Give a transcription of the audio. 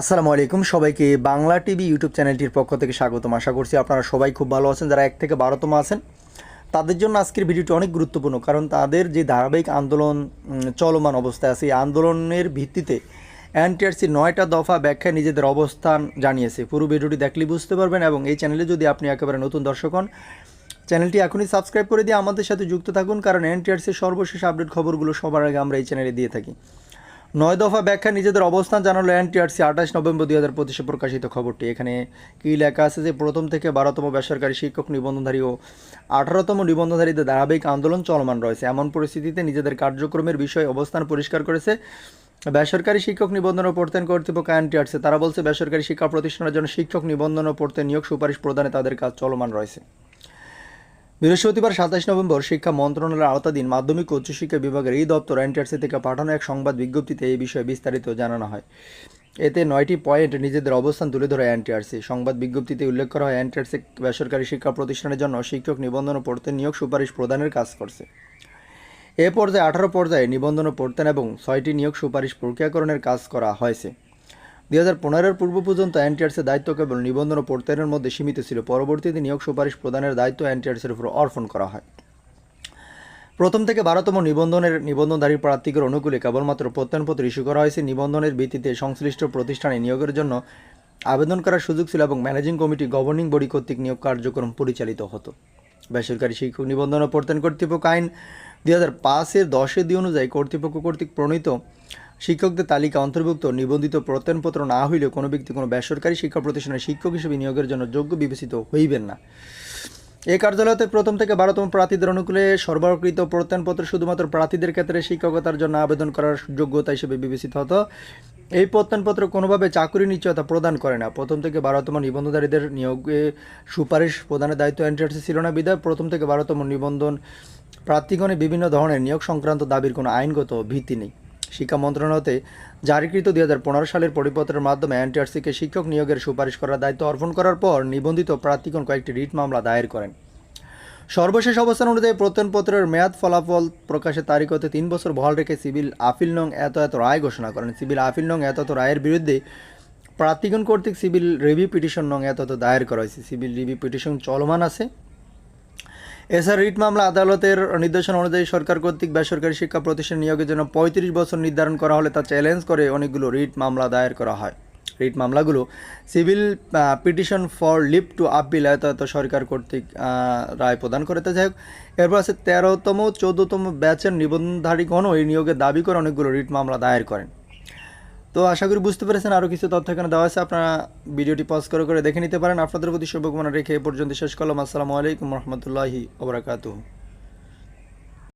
আসসালামু আলাইকুম। সবাইকে বাংলা টিভি ইউটিউব চ্যানেলটির পক্ষ থেকে স্বাগতম। আশা করছি আপনারা সবাই খুব ভালো আছেন, যারা এক থেকে বারোতম আছেন। তাদের জন্য আজকের ভিডিওটি অনেক গুরুত্বপূর্ণ, কারণ তাদের যে ধারাবাহিক আন্দোলন চলমান অবস্থায় আছে, এই আন্দোলনের ভিত্তিতে এনটিআরসি নয়টা দফা ব্যাখ্যায় নিজেদের অবস্থান জানিয়েছে। পুরো ভিডিওটি দেখলে বুঝতে পারবেন এবং এই চ্যানেলে যদি আপনি একেবারে নতুন দর্শক হন, চ্যানেলটি এখনই সাবস্ক্রাইব করে দিয়ে আমাদের সাথে যুক্ত থাকুন, কারণ এনটিআরসির সর্বশেষ আপডেট খবরগুলো সবার আগে আমরা এই চ্যানেলে দিয়ে থাকি। নয় দফা ব্যাখ্যা নিজেদের অবস্থান জানালো এনটিআরসি আঠাশ নভেম্বর দুই হাজার পঁচিশে প্রকাশিত খবরটি। এখানে কী লেখা আছে যে প্রথম থেকে বারোতম বেসরকারি শিক্ষক নিবন্ধনধারী ও আঠারোতম নিবন্ধনধারীদের ধারাবাহিক আন্দোলন চলমান রয়েছে। এমন পরিস্থিতিতে নিজেদের কার্যক্রমের বিষয়ে অবস্থান পরিষ্কার করেছে বেসরকারি শিক্ষক নিবন্ধন ও প্রত্যয়ন কর্তৃপক্ষ এনটিআরসি। তারা বলছে, বেসরকারি শিক্ষা প্রতিষ্ঠানের জন্য শিক্ষক নিবন্ধন ও প্রত্যয়ন নিয়োগ সুপারিশ প্রদানে তাদের কাজ চলমান রয়েছে। বৃহস্পতিবার সাতাশ নভেম্বর শিক্ষা মন্ত্রণালয়ের আওতাধীন মাধ্যমিক ও উচ্চশিক্ষা বিভাগের এই দপ্তর এনটিআরসি থেকে পাঠানো এক সংবাদ বিজ্ঞপ্তিতে এই বিষয়ে বিস্তারিত জানানো হয়। এতে নয়টি পয়েন্ট নিজেদের অবস্থান তুলে ধরে এনটিআরসি। সংবাদ বিজ্ঞপ্তিতে উল্লেখ করা হয়, এনটিআরসি বেসরকারি শিক্ষা প্রতিষ্ঠানের জন্য শিক্ষক নিবন্ধন ও প্রত্যয়ন নিয়োগ সুপারিশ প্রদানের কাজ করছে। এ পর্যায়ে আঠারো পর্যায়ে নিবন্ধন ও প্রত্যয়ন এবং ছয়টি নিয়োগ সুপারিশ প্রক্রিয়াকরণের কাজ করা হয়েছে। দুই হাজার পনেরোর পূর্ব পর্যন্ত এনটিআরসির দায়িত্ব কেবল নিবন্ধন ও প্রত্যয়নের মধ্যে সীমিত ছিল। পরবর্তীতে নিয়োগ সুপারিশ প্রদানের দায়িত্ব এনটিআরসির উপর অর্পণ করা হয়। প্রথম থেকে বারোতম নিবন্ধনের নিবন্ধনধারী প্রার্থীদের অনুকূলে কেবলমাত্র প্রত্যয়নপত্র ইস্যু করা হয়েছে। নিবন্ধনের ভিত্তিতে সংশ্লিষ্ট প্রতিষ্ঠানে নিয়োগের জন্য আবেদন করার সুযোগ ছিল এবং ম্যানেজিং কমিটি গভর্নিং বডি কর্তৃক নিয়োগ কার্যক্রম পরিচালিত হতো। বেসরকারি শিক্ষক নিবন্ধন ও প্রত্যয়ন কর্তৃপক্ষ আইন দুই হাজার পাঁচের দশের দুই অনুযায়ী কর্তৃপক্ষ কর্তৃক প্রণীত শিক্ষকদের তালিকা অন্তর্ভুক্ত, নিবন্ধিত প্রত্যয়নপত্র না হইলেও কোনো ব্যক্তি কোনো বেসরকারি শিক্ষা প্রতিষ্ঠানের শিক্ষক হিসেবে নিয়োগের জন্য যোগ্য বিবেচিত হইবেন না। এই কার্যালয়তে প্রথম থেকে বারোতম প্রার্থীদের অনুকূলে সরবরাহকৃত প্রত্যয়নপত্র শুধুমাত্র প্রার্থীদের ক্ষেত্রে শিক্ষকতার জন্য আবেদন করার যোগ্যতা হিসেবে বিবেচিত হতো। এই প্রত্যয়নপত্র কোনোভাবে চাকরি নিশ্চয়তা প্রদান করে না। প্রথম থেকে বারোতম নিবন্ধধারীদের নিয়োগে সুপারিশ প্রদানের দায়িত্ব এনটিআরসি ছিল না বিধায় প্রথম থেকে বারোতম নিবন্ধন প্রার্থীগণে বিভিন্ন ধরনের নিয়োগ সংক্রান্ত দাবির কোনো আইনগত ভিত্তি নেই। শিক্ষা মন্ত্রণালয়তে জারিকৃত দুই হাজার পনেরো সালের পরিপত্রের মাধ্যমে এনটিআরসিকে শিক্ষক নিয়োগের সুপারিশ করার দায়িত্ব অর্পণ করার পর নিবন্ধিত প্রার্থীগণ কয়েকটি রিট মামলা দায়ের করেন। সর্বশেষ অবস্থান অনুযায়ী প্রত্যয়নপত্রের মেয়াদ ফলাফল প্রকাশের তারিখ হতে তিন বছর বহাল রেখে সিভিল আপিল নং এত এত রায় ঘোষণা করেন। সিভিল আপিল নং এত এত রায়ের বিরুদ্ধে প্রার্থীগণ কর্তৃক সিভিল রিভিউ পিটিশন নং এত এত দায়ের করা হয়েছে। সিভিল রিভিউ পিটিশন চলমান আছে। এছাড়া রিট মামলা আদালতের নির্দেশনা অনুযায়ী সরকার কর্তৃক বেসরকারি শিক্ষা প্রতিষ্ঠান নিয়োগের জন্য পঁয়ত্রিশ বছর নির্ধারণ করা হলে তা চ্যালেঞ্জ করে অনেকগুলো রিট মামলা দায়ের করা হয়। রিট মামলাগুলো civil petition for leave to appeal এত সরকার কর্তৃক রায় প্রদান করে। তা যাই হোক, এরপর আছে তেরোতম, চোদ্দতম ব্যাচের নিবন্ধনধারীগণও এই নিয়োগের দাবি করে অনেকগুলো রিট মামলা দায়ের করেন। তো আশা করি বুঝতে পেরেছেন আরও কিছু তথ্য এখানে দেওয়া আছে। আপনারা ভিডিওটি পজ করে করে দেখে নিতে পারেন। আপনাদের প্রতি শুভকামনা রেখে এ পর্যন্ত শেষ করলাম। আসসালামু আলাইকুম রহমতুল্লাহি ওবরাকাতুহ